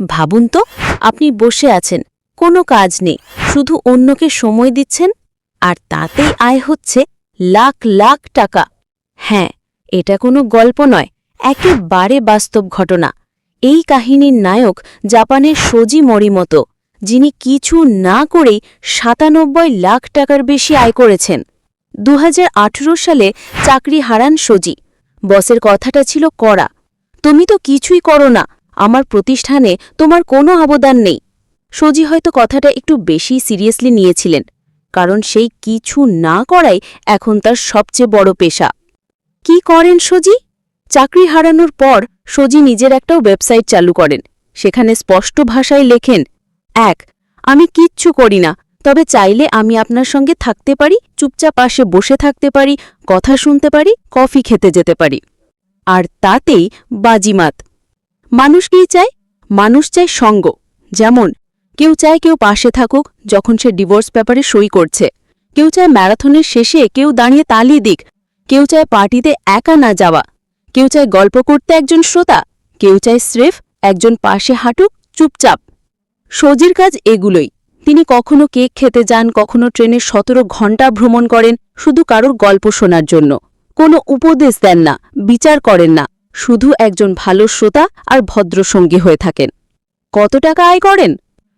ভাবুন তো, আপনি বসে আছেন, কোনো কাজ নেই, শুধু অন্যকে সময় দিচ্ছেন, আর তাতেই আয় হচ্ছে লাখ লাখ টাকা। হ্যাঁ এটা কোনো গল্প নয়, একেবারে বাস্তব ঘটনা। এই কাহিনীর নায়ক জাপানের সোজি মরিমতো, যিনি কিছু না করেই সাতানব্বই লাখ টাকার বেশি আয় করেছেন। দু হাজার আঠেরো সালে চাকরি হারান সোজি, বসের কথাটা ছিল করা তুমি তো কিছুই করো না আমার প্রতিষ্ঠানে তোমার কোনো অবদান নেই। সজি হয়তো কথাটা একটু বেশি সিরিয়াসলি নিয়েছিলেন, কারণ সেই কিছু না করাই এখন তার সবচেয়ে বড় পেশা। কি করেন সজি? চাকরি হারানোর পর সজি নিজের একটা ওয়েবসাইট চালু করেন, সেখানে স্পষ্ট ভাষায় লেখেন, এক, আমি কিচ্ছু করি না, তবে চাইলে আমি আপনার সঙ্গে থাকতে পারি, চুপচাপ পাশে বসে থাকতে পারি, কথা শুনতে পারি, কফি খেতে যেতে পারি। আর তাতেই বাজিমাত। মানুষ কী চায়? মানুষ চায় সঙ্গ। যেমন, কেউ চায় কেউ পাশে থাকুক যখন সে ডিভোর্স ব্যাপারে সই করছে। কেউ চায় ম্যারাথনের শেষে কেউ দাঁড়িয়ে তালি দিক। কেউ চায় পার্টিতে একা না যাওয়া। কেউ চায় গল্প করতে একজন শ্রোতা। কেউ চায় স্রেফ একজন পাশে হাঁটুক চুপচাপ। সজির কাজ এগুলোই। তিনি কখনো কেক খেতে যান, কখনো ট্রেনে সতেরো ঘণ্টা ভ্রমণ করেন, শুধু কারোর গল্প শোনার জন্য। কোনো উপদেশ দেন না, বিচার করেন না। শুধু একজন ভালো শ্রোতা আর ভদ্রসঙ্গী হয়ে থাকেন। কত টাকা আয় করেন?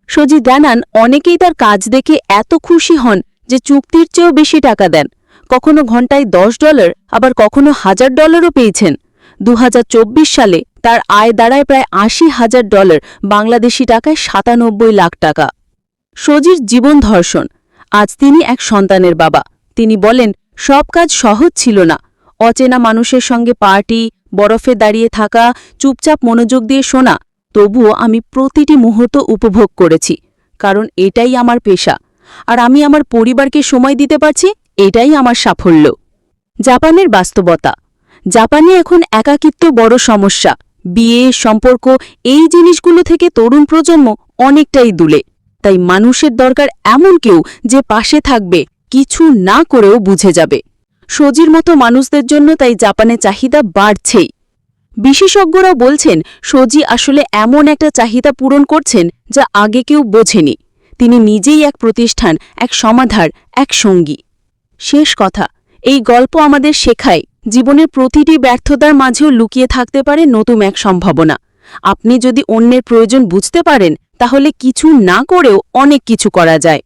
সজি জানান, অনেকেই তার কাজ দেখে এত খুশি হন যে চুক্তির চেয়েও বেশি টাকা দেন। কখনো ঘন্টায় দশ ডলার, আবার কখনো হাজার ডলারও পেয়েছেন। দু হাজার চব্বিশ সালে তার আয় দাঁড়ায় প্রায় আশি হাজার ডলার, বাংলাদেশি টাকায় সাতানব্বই লাখ টাকা। সজির জীবন ধর্ষণ। আজ তিনি এক সন্তানের বাবা। তিনি বলেন, সব কাজ সহজ ছিল না। অচেনা মানুষের সঙ্গে পার্টি বরফে দাঁড়িয়ে থাকা চুপচাপ মনোযোগ দিয়ে শোনা, তবুও আমি প্রতিটি মুহূর্ত উপভোগ করেছি, কারণ এটাই আমার পেশা। আর আমি আমার পরিবারকে সময় দিতে পারছি, এটাই আমার সাফল্য। জাপানের বাস্তবতা। জাপানে এখন একাকিত্ব বড় সমস্যা। বিয়ে, সম্পর্ক, এই জিনিসগুলো থেকে তরুণ প্রজন্ম অনেকটাই দূলে তাই মানুষের দরকার এমন কেউ যে পাশে থাকবে, কিছু না করেও বুঝে যাবে। সজির মতো মানুষদের জন্য তাই জাপানে চাহিদা বাড়ছেই। বিশেষজ্ঞরা বলছেন, সজি আসলে এমন একটা চাহিদা পূরণ করছেন যা আগে কেউ বোঝেনি। তিনি নিজেই এক প্রতিষ্ঠান, এক সমাধার, এক সঙ্গী। শেষ কথা, এই গল্প আমাদের শেখায়, জীবনের প্রতিটি ব্যর্থতার মাঝেও লুকিয়ে থাকতে পারে নতুন এক সম্ভাবনা। আপনি যদি অন্যের প্রয়োজন বুঝতে পারেন, তাহলে কিছু না করেও অনেক কিছু করা যায়।